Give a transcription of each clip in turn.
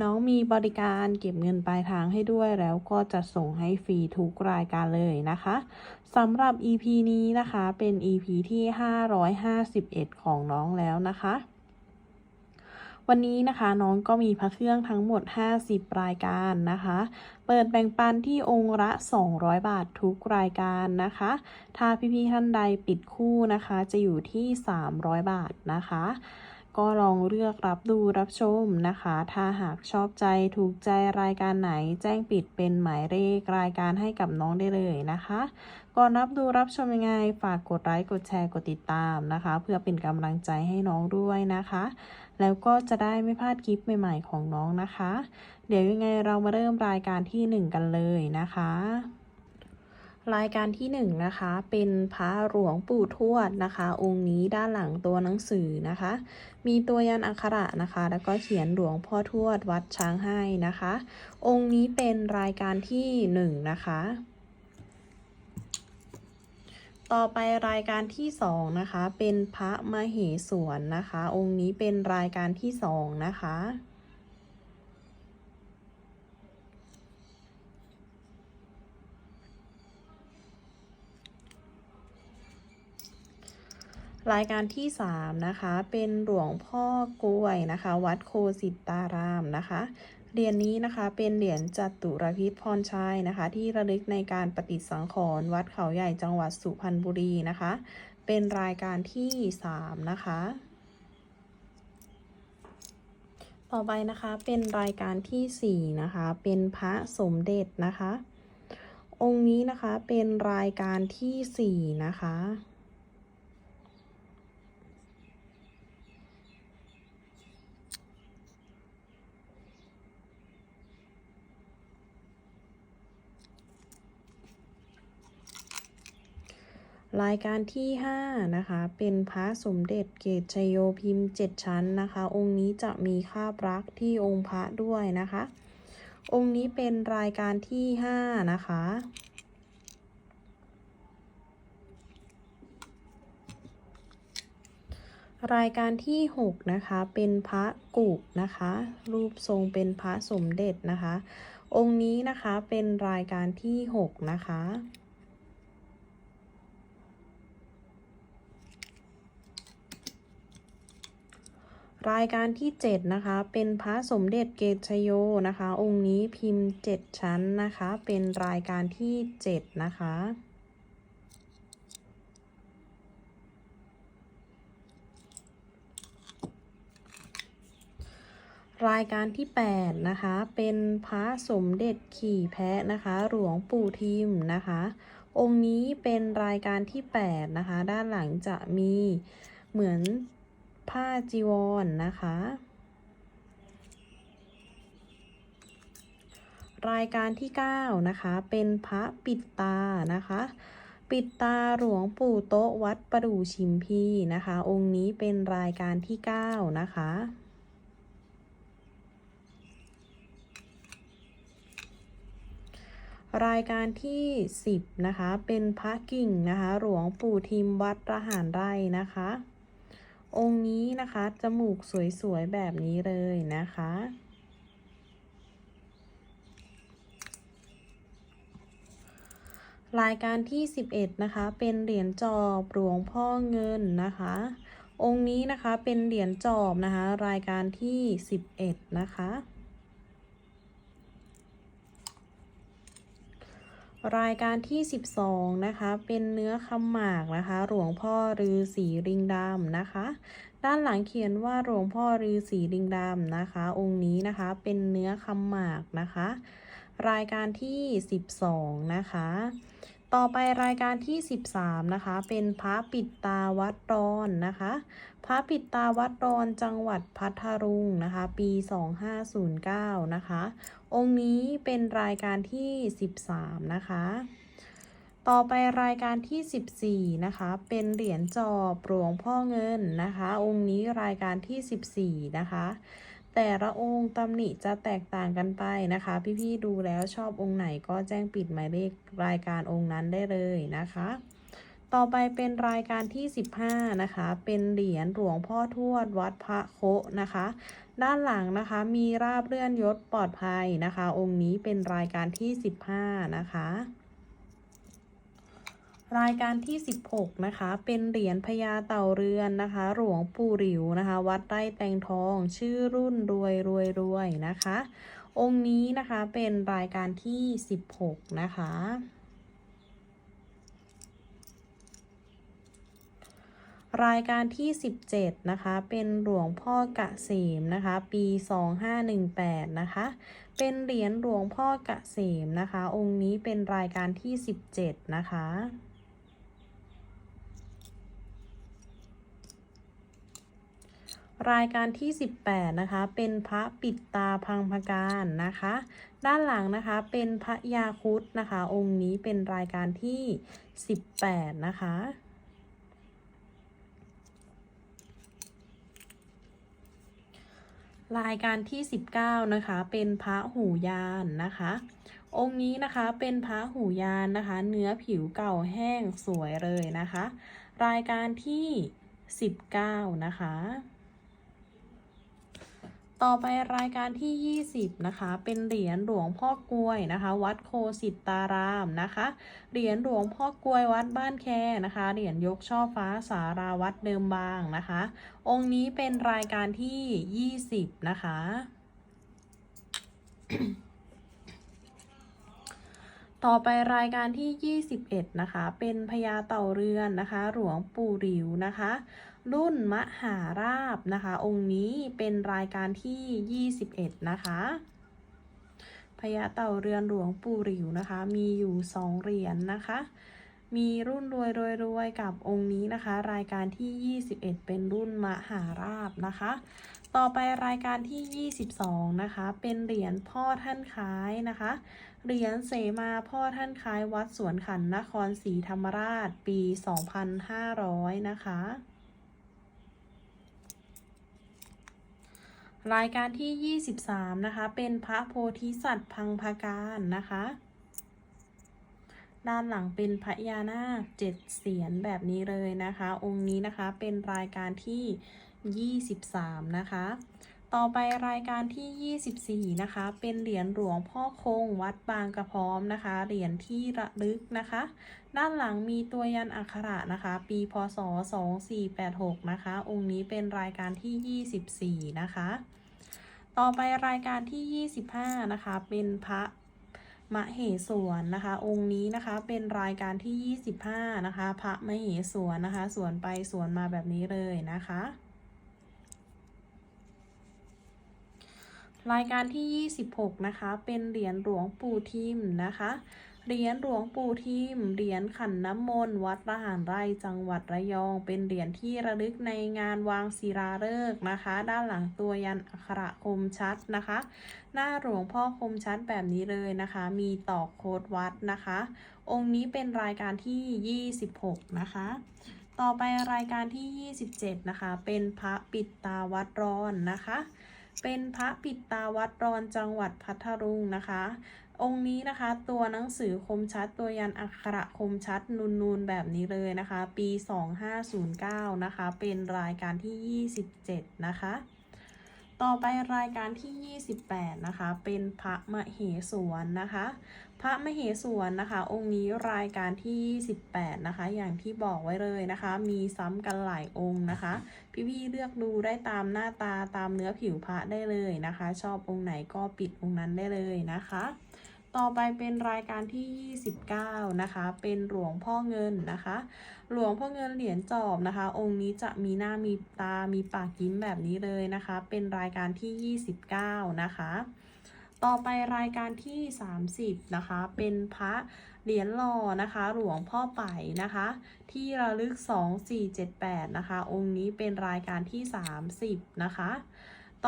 น้องมีบริการเก็บเงินปลายทางให้ด้วยแล้วก็จะส่งให้ฟรีทุกรายการเลยนะคะสำหรับ EP นี้นะคะเป็น EP ที่ 551 ของน้องแล้วนะคะวันนี้นะคะน้องก็มีพระเครื่องทั้งหมด 50 รายการนะคะ เปิดแบ่งปันที่องค์ละ 200 บาททุกรายการนะคะ ถ้าพี่ๆท่านใดปิดคู่นะคะจะอยู่ที่ 300 บาทนะคะ ก็ลองเลือกรับดูรับชมนะคะ ถ้าหากชอบใจถูกใจรายการไหนแจ้งปิดเป็นหมายเลขรายการให้กับน้องได้เลยนะคะ ก่อนรับดูรับชมยังไง ฝากกดไลค์กดแชร์กดติดตามนะคะ เพื่อเป็นกำลังใจให้น้องด้วยนะคะ แล้วก็จะได้ไม่พลาดคลิปใหม่ ๆ ของน้องนะคะ เดี๋ยวยังไงเรามาเริ่มรายการที่หนึ่งกันเลยนะคะ รายการที่หนึ่งนะคะเป็นพระหลวงปู่ทวดนะคะ องค์นี้ด้านหลังตัวหนังสือนะคะ มีตัวยันอักขระนะคะ แล้วก็เขียนหลวงพ่อทวดวัดช้างให้นะคะ องค์นี้เป็นรายการที่หนึ่งนะคะ ต่อไปรายการที่สองนะคะเป็นพระมเหสวนนะคะ องค์นี้เป็นรายการที่สองนะคะ รายการที่ 3 นะคะ เป็นหลวงพ่อกล้วยนะคะ วัดโคสิตารามนะคะเหรียญนี้นะคะเป็นเหรียญจัตุรพิษพรชัยนะคะ ที่ระลึกในการปฏิสังขรณ์วัดเขาใหญ่จังหวัดสุพรรณบุรีนะคะ เป็นรายการที่ 3 นะคะ ต่อไปนะคะเป็นรายการที่ 4 นะคะ เป็นพระสมเด็จนะคะ องค์นี้นะคะเป็นรายการทีสี่4 นะคะ รายการที่ 5 นะคะ เป็นพระสมเด็จเกตชโยพิมพ์ 7 ชั้นนะคะ องค์นี้จะมีคาบรักที่องค์พระด้วยนะคะ องค์นี้เป็นรายการที่ 5 นะคะ รายการที่ 6 นะคะ เป็นพระกุนะคะ รูปทรงเป็นพระสมเด็จนะคะ องค์นี้นะคะเป็นรายการที่ 6 นะคะ รายการที่ 7 นะคะ เป็นพระสมเด็จเกตชโยนะคะ องค์นี้พิมพ์ 7 ชั้นนะคะ เป็นรายการที่ 7 นะคะรายการที่ 8 นะคะ เป็นพระสมเด็จขี่แพะนะคะ หลวงปู่ทิมนะคะ องค์นี้เป็นรายการที่ 8 นะคะ ด้านหลังจะมีเหมือน ผ้าจีวรนนะคะ รายการที่ 9 นะคะ เป็นพระปิดตานะคะ ปิดตาหลวงปู่โต๊ะวัดประดู่ชิมพีนะคะ องค์นี้เป็นรายการที่ 9 นะคะรายการที่ 10 นะคะ เป็นพระกิ่งนะคะ หลวงปู่ทิมวัดระหารไร่นะคะ องค์นี้นะคะ จมูกสวยๆ แบบนี้เลยนะคะ รายการที่ 11 นะคะ เป็นเหรียญจอบหลวงพ่อเงินนะคะ องค์นี้นะคะเป็นเหรียญจอบนะคะ รายการที่ 11 นะคะ รายการที่ 12 นะคะ เป็นเนื้อคำหมากนะคะ หลวงพ่อฤาษีริงดำนะคะ ด้านหลังเขียนว่าหลวงพ่อฤาษีริงดำนะคะ องค์นี้นะคะเป็นเนื้อคำหมากนะคะ รายการที่ 12 นะคะ ต่อไปรายการที่ 13 นะคะ เป็นพระปิดตาวัดรอนนะคะ พระปิดตาวัดรอนจังหวัดพัทลุงนะคะ ปี 2509 นะคะ องค์นี้เป็นรายการที่ 13 นะคะ ต่อไปรายการที่ 14 นะคะ เป็นเหรียญจอบหลวงพ่อเงินนะคะ องค์นี้รายการที่ 14 นะคะ แต่ละองค์ตำหนิจะแตกต่างกันไปนะคะ พี่ๆดูแล้วชอบองค์ไหนก็แจ้งปิดหมายเลขรายการองค์นั้นได้เลยนะคะ ต่อไปเป็นรายการที่ 15 นะคะ เป็นเหรียญหลวงพ่อทวดวัดพระโคนะคะ ด้านหลังนะคะมีราบเลื่อนยศปลอดภัยนะคะ องค์นี้เป็นรายการที่ 15 นะคะ รายการที่ 16 นะคะ เป็นเหรียญพญาเต่าเรือนนะคะ หลวงปู่หลิวนะคะ วัดไร่แตงทอง ชื่อรุ่นรวยรวยรวยนะคะ องค์นี้นะคะเป็นรายการที่ 16 นะคะ รายการที่ 17 นะคะ เป็นหลวงพ่อกะเสมนะคะ ปี 2518 นะคะ เป็นเหรียญหลวงพ่อกะเสมนะคะ องค์นี้เป็นรายการที่ 17 นะคะ รายการที่ 18 นะคะ เป็นพระปิดตาพังพการนะคะ ด้านหลังนะคะเป็นพระยาคุดนะคะ องค์นี้เป็นรายการที่ 18 นะคะรายการที่ 19 นะคะ เป็นพระหูยานนะคะ องค์นี้นะคะเป็นพระหูยานนะคะ เนื้อผิวเก่าแห้งสวยเลยนะคะ รายการที่ 19 นะคะ ต่อไปรายการที่ 20 นะคะ เป็นเหรียญหลวงพ่อกลวยนะคะ วัดโคสิตารามนะคะ เหรียญหลวงพ่อกลวยวัดบ้านแคนะคะ เหรียญยกช่อฟ้าสาราวัดเดิมบางนะคะ องค์นี้เป็นรายการที่ 20 นะคะ ต่อไปรายการที่ 21 นะคะ เป็นพญาเต่าเรือนนะคะ หลวงปู่หลิวนะคะ รุ่นมหาราบนะคะ องค์นี้เป็นรายการที่ 21 นะคะพญาเต่าเรือนหลวงปู่หลิวนะคะ มีอยู่2เหรียญนนะคะ มีรุ่นรวยรวยรวยกับองค์นี้นะคะ รายการที่ 21 เป็นรุ่นมหาราบนะคะ ต่อไปรายการที่ 22 นะคะ เป็นเหรียญพ่อท่านคล้ายนะคะ เหรียญเสมาพ่อท่านคล้ายวัดสวนขันนครศรีธรรมราชปี 2500 นะคะ รายการที่ 23 นะคะ เป็นพระโพธิสัตว์พังพาการนะคะ ด้านหลังเป็นพญานาคเจ็ดเสียนแบบนี้เลยนะคะ องค์นี้นะคะเป็นรายการที่ 23 นะคะ ต่อไปรายการที่ 24 นะคะ เป็นเหรียญหลวงพ่อคงวัดบางกระพร้อมนะคะ เหรียญที่ระลึกนะคะ ด้านหลังมีตัวยันอักขระนะคะ ปีพศ 2486 นะคะ องค์นี้เป็นรายการที่ 24 นะคะ ต่อไปรายการที่ 25 นะคะ เป็นพระมเหสวนนะคะ องค์นี้นะคะเป็นรายการที่ 25 นะคะ พระมเหสวนนะคะ สวนไปสวนมาแบบนี้เลยนะคะ รายการที่ 26 นะคะ เป็นเหรียญหลวงปู่ทิมนะคะ เหรียญหลวงปู่ทิม เหรียญขันน้ำมนต์วัดระหารไร่จังหวัดระยอง เป็นเหรียญที่ระลึกในงานวางศิลาฤกษ์นะคะ ด้านหลังตัวยันอักขระคมชัดนะคะ หน้าหลวงพ่อคมชัดแบบนี้เลยนะคะ มีตอกโคดวัดนะคะ องค์นี้เป็นรายการที่ 26 นะคะ ต่อไปรายการที่ 27 นะคะ เป็นพระปิดตาวัดร้อนนะคะเป็นพระปิดตาวัดรอนจังหวัดพัทลุงนะคะ องค์นี้นะคะ ตัวหนังสือคมชัด ตัวยันอักขระคมชัดนูนๆแบบนี้เลยนะคะ ปี 2509 นะคะ เป็นรายการที่ 27 นะคะ ต่อไปรายการที่ 28 นะคะ เป็นพระมเหสวนนะคะ พระมเหสวนนะคะ องค์นี้รายการที่ 28 นะคะ อย่างที่บอกไว้เลยนะคะ มีซ้ำกันหลายองค์นะคะ พี่ๆเลือกดูได้ตามหน้าตาตามเนื้อผิวพระได้เลยนะคะ ชอบองค์ไหนก็ปิดองค์นั้นได้เลยนะคะ ต่อไปเป็นรายการที่ 29 นะคะ เป็นหลวงพ่อเงินนะคะ หลวงพ่อเงินเหรียญจอบนะคะ องค์นี้จะมีหน้ามีตา มีปากยิ้มแบบนี้เลยนะคะ เป็นรายการที่ 29 นะคะ ต่อไปรายการที่ 30 นะคะ เป็นพระเหรียญหล่อนะคะ หลวงพ่อไป่นะคะ ที่ระลึก 2478 นะคะ องค์นี้เป็นรายการที่ 30 นะคะ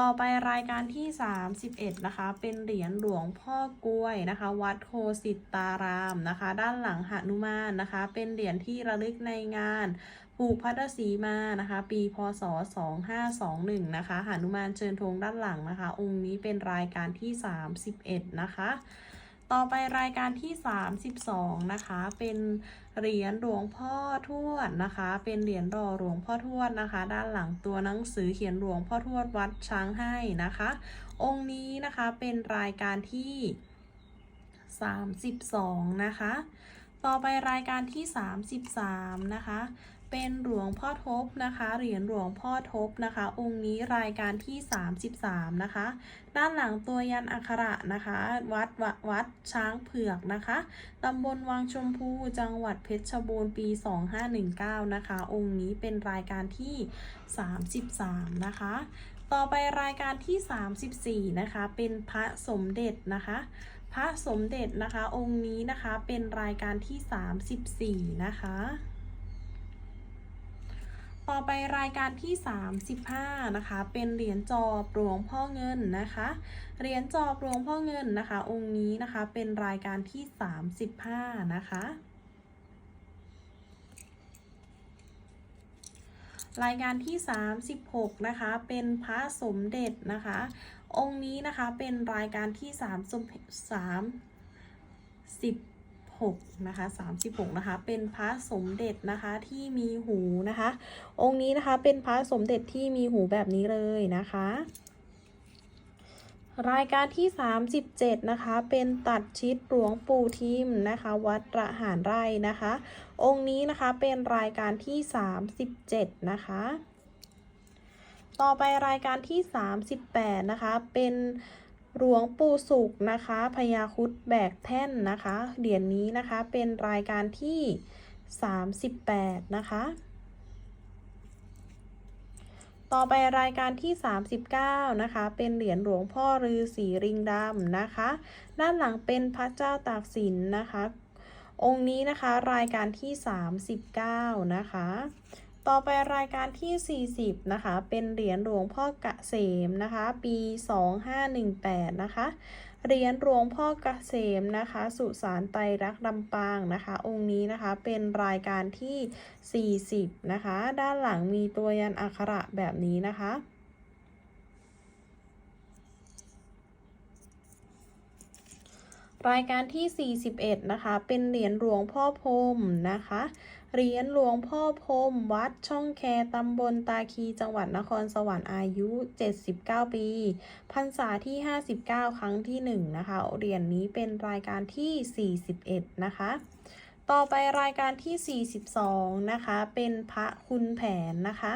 ต่อไปรายการที่ 31 นะคะ เป็นเหรียญหลวงพ่อกล้วยนะคะ วัดโคสิตารามนะคะ ด้านหลังหนุมานนะคะ เป็นเหรียญที่ระลึกในงานผูกพัทศีมานะคะ ปีพศ 2521 นะคะหนุมานเชิญธงด้านหลังนะคะ องค์นี้เป็นรายการที่ 31 นะคะ ต่อไปรายการที่ 32 นะคะ เป็นเหรียญหลวงพ่อทวดนะคะ เป็นเหรียญรอหลวงพ่อทวดนะคะ ด้านหลังตัวหนังสือเขียนหลวงพ่อทวดวัดช้างให้นะคะ องค์นี้นะคะเป็นรายการที่ 32 นะคะ ต่อไปรายการที่ 33 นะคะ เป็นหลวงพ่อทบนะคะ เหรียญหลวงพ่อทบนะคะ องค์นี้รายการที่ 33 นะคะ ด้านหลังตัวยันอักขระนะคะ วัดววัดช้างเผือกนะคะตำบลวังชมพูจังหวัดเพชรบูรณ์ปี 2519 นะคะ องค์นี้เป็นรายการที่ 33 นะคะ ต่อไปรายการที่ 34 นะคะ เป็นพระสมเด็จนะคะพระสมเด็จนะคะองค์นี้นะคะเป็นรายการที่ 34 นะคะ ต่อไปรายการที่ 35 นะคะ เป็นเหรียญจอบหลวงพ่อเงินนะคะ เหรียญจอบหลวงพ่อเงินนะคะ องค์นี้นะคะเป็นรายการที่ 35 นะคะ รายการที่ 36 นะคะ เป็นพระสมเด็จนะคะ องค์นี้นะคะเป็นรายการที่3สม 36นะคะ36นะคะ เป็นพระสมเด็จนะคะที่มีหูนะคะ องค์นี้นะคะเป็นพระสมเด็จที่มีหูแบบนี้เลยนะคะ รายการที่ 37 นะคะ เป็นตัดชิดหลวงปู่ทิมนะคะ วัดระหารไร่นะคะ องค์นี้นะคะเป็นรายการที่ 37 นะคะต่อไปรายการที่ 38 นะคะ เป็น หลวงปู่สุขนะคะพญาคุดแบกแท่นนะคะเหรียญนนี้นะคะเป็นรายการที่ 38 นะคะ ต่อไปรายการที่ 39 นะคะ เป็นเหรียญหลวงพ่อฤาษีริงดำนะคะ ด้านหลังเป็นพระเจ้าตากสินนะคะ องค์นี้นะคะรายการที่ 39 นะคะ ต่อไปรายการที่ 40 นะคะ เป็นเหรียญหลวงพ่อกเกษมนะคะ ปี 2518 นะคะ เหรียญหลวงพ่อกเกษมนะคะ สุสานไตรรักลำปางนะคะ องค์นี้นะคะเป็นรายการที่ 40 นะคะ ด้านหลังมีตัวยันอักขระแบบนี้นะคะรายการที่ 41 นะคะ เป็นเหรียญหลวงพ่อพรมนะคะ เหรียญหลวงพ่อพรมวัดช่องแคตำบลตาคีจังหวัดนครสวรรค์อายุ 79 ปี พรรษาที่ 59 ครั้งที่ 1 นะคะ เหรียญนนี้เป็นรายการที่ 41 นะคะ ต่อไปรายการที่ 42 นะคะ เป็นพระคุณแผนนะคะ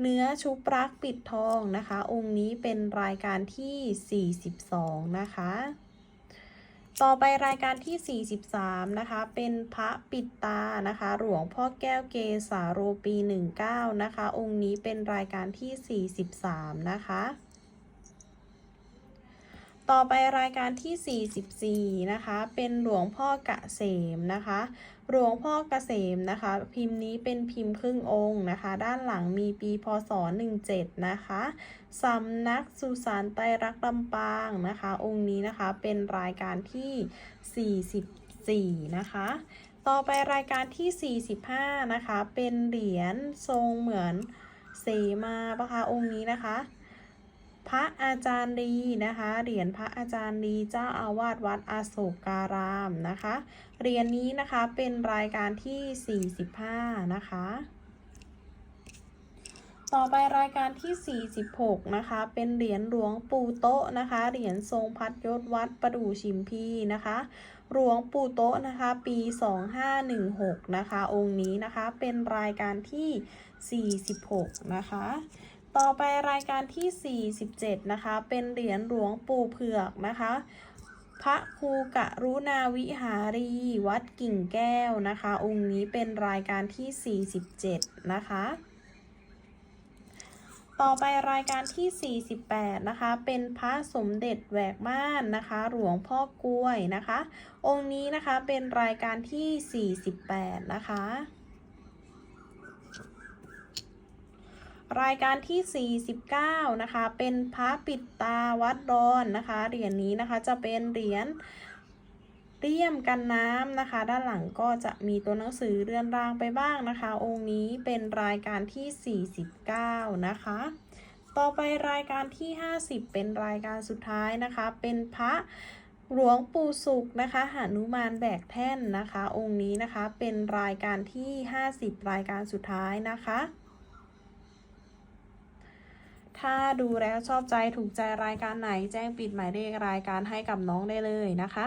เนื้อชุบรักปิดทองนะคะ องค์นี้เป็นรายการที่ 42 นะคะ ต่อไปรายการที่ 43 นะคะ เป็นพระปิดตานะคะ หลวงพ่อแก้วเกสาโรปี 19 นะคะ องค์นี้เป็นรายการที่ 43 นะคะ ต่อไปรายการที่ 44 นะคะ เป็นหลวงพ่อกเกษมนะคะ หลวงพ่อเกษมนะคะ พิมพ์นี้เป็นพิมพ์ครึ่งองค์นะคะ ด้านหลังมีปีพศ 17 นะคะ สำนักสุสานไตรรักลำปางนะคะ องค์นี้นะคะเป็นรายการที่ 44 นะคะ ต่อไปรายการที่ 45 นะคะ เป็นเหรียญทรงเหมือนเสมาปะคะองค์นี้นะคะ พระอาจารย์ดีนะคะ เหรียญพระอาจารย์ดีเจ้าอาวาสวัดอโศการามนะคะ เหรียญนี้นะคะเป็นรายการที่ 45 นะคะ ต่อไปรายการที่ 46 นะคะ เป็นเหรียญหลวงปู่โต๊ะนะคะ เหรียญทรงพัดยศวัดประดู่ชิมพีนะคะ หลวงปู่โต๊ะนะคะ ปี 2516 นะคะ องค์นี้นะคะ เป็นรายการที่ 46 นะคะ ต่อไปรายการที่ 47 นะคะ เป็นเหรียญหลวงปู่เผือกนะคะพระครูกะรุณาวิหารี วัดกิ่งแก้วนะคะ องค์นี้เป็นรายการที่ 47 นะคะ ต่อไปรายการที่ 48 นะคะ เป็นพระสมเด็จแหวกม่านนะคะ หลวงพ่อกล้วยนะคะ องค์นี้นะคะเป็นรายการที่ 48 นะคะ รายการที่ 49 นะคะ เป็นพระปิดตาวัดรอนนะคะ เหรียญนี้นะคะจะเป็นเหรียญ เลี่ยมกันน้ำนะคะ ด้านหลังก็จะมีตัวหนังสือเรือนรางไปบ้างนะคะ องค์นี้เป็นรายการที่ 49 นะคะ ต่อไปรายการที่ 50 เป็นรายการสุดท้ายนะคะ เป็นพระหลวงปู่สุขนะคะหานุมานแบกแท่นนะคะ องค์นี้นะคะเป็นรายการที่ 50 รายการสุดท้ายนะคะ ถ้าดูแล้วชอบใจถูกใจรายการไหนแจ้งปิดหมายเลขรายการให้กับน้องได้เลยนะคะ